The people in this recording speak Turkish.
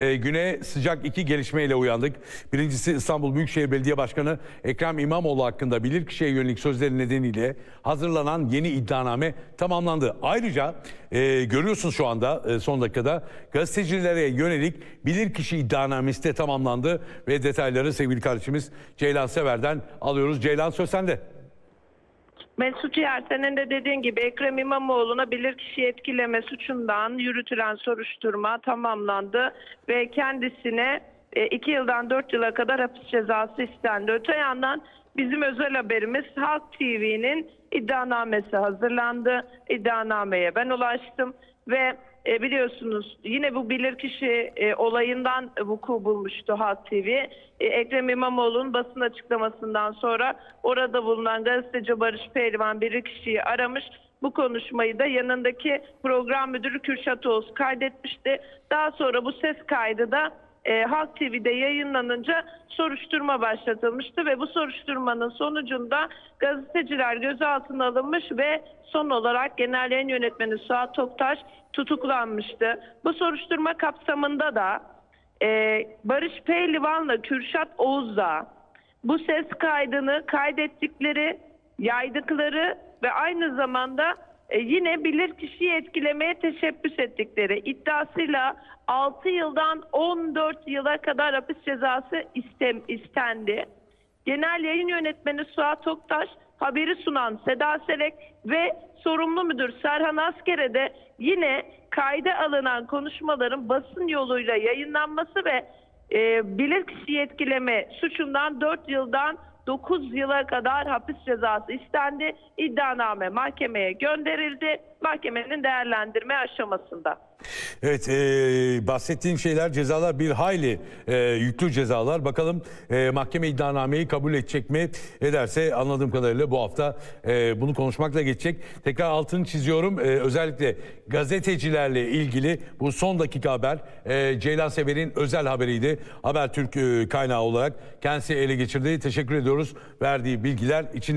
E, güne sıcak iki gelişmeyle uyandık. Birincisi İstanbul Büyükşehir Belediye Başkanı Ekrem İmamoğlu hakkında bilirkişiye yönelik sözleri nedeniyle hazırlanan yeni iddianame tamamlandı. Ayrıca e, görüyorsunuz şu anda e, son dakikada gazetecilere yönelik bilirkişi iddianamesi de tamamlandı ve detayları sevgili kardeşimiz Ceylan Sever'den alıyoruz. Ceylan söz sende. Mesut Yer senin de dediğin gibi Ekrem İmamoğlu'na bilirkişi etkileme suçundan yürütülen soruşturma tamamlandı ve kendisine 2 yıldan 4 yıla kadar hapis cezası istendi. Öte yandan bizim özel haberimiz Halk TV'nin iddianamesi hazırlandı. İddianameye ben ulaştım ve e, biliyorsunuz yine bu bilirkişi e, olayından vuku bulmuştu Halk TV. E, Ekrem İmamoğlu'nun basın açıklamasından sonra orada bulunan gazeteci Barış Pehlivan bilirkişiyi aramış. Bu konuşmayı da yanındaki program müdürü Kürşat Oğuz kaydetmişti. Daha sonra bu ses kaydı da e, Halk TV'de yayınlanınca soruşturma başlatılmıştı ve bu soruşturmanın sonucunda gazeteciler gözaltına alınmış ve son olarak Genel Yayın Yönetmeni Suat Toktaş tutuklanmıştı. Bu soruşturma kapsamında da e, Barış Pehlivan'la Kürşat Oğuz'la bu ses kaydını kaydettikleri, yaydıkları ve aynı zamanda e, yine bilirkişiyi etkilemeye teşebbüs ettikleri iddiasıyla 6 yıldan 14 yıla kadar hapis cezası istem, istendi. Genel yayın yönetmeni Suat Toktaş, haberi sunan Seda Selek ve sorumlu müdür Serhan Asker'e de yine kayda alınan konuşmaların basın yoluyla yayınlanması ve e, bilirkişiyi etkileme suçundan 4 yıldan 9 yıla kadar hapis cezası istendi. İddianame mahkemeye gönderildi. Mahkemenin değerlendirme aşamasında. Evet, e, bahsettiğin şeyler cezalar bir hayli e, yüklü cezalar. Bakalım e, mahkeme iddianameyi kabul edecek mi? Ederse anladığım kadarıyla bu hafta e, bunu konuşmakla geçecek. Tekrar altını çiziyorum. E, özellikle gazetecilerle ilgili bu son dakika haber e, Ceylan Sever'in özel haberiydi. Habertürk e, kaynağı olarak kendisi ele geçirdi. Teşekkür ediyoruz verdiği bilgiler için de.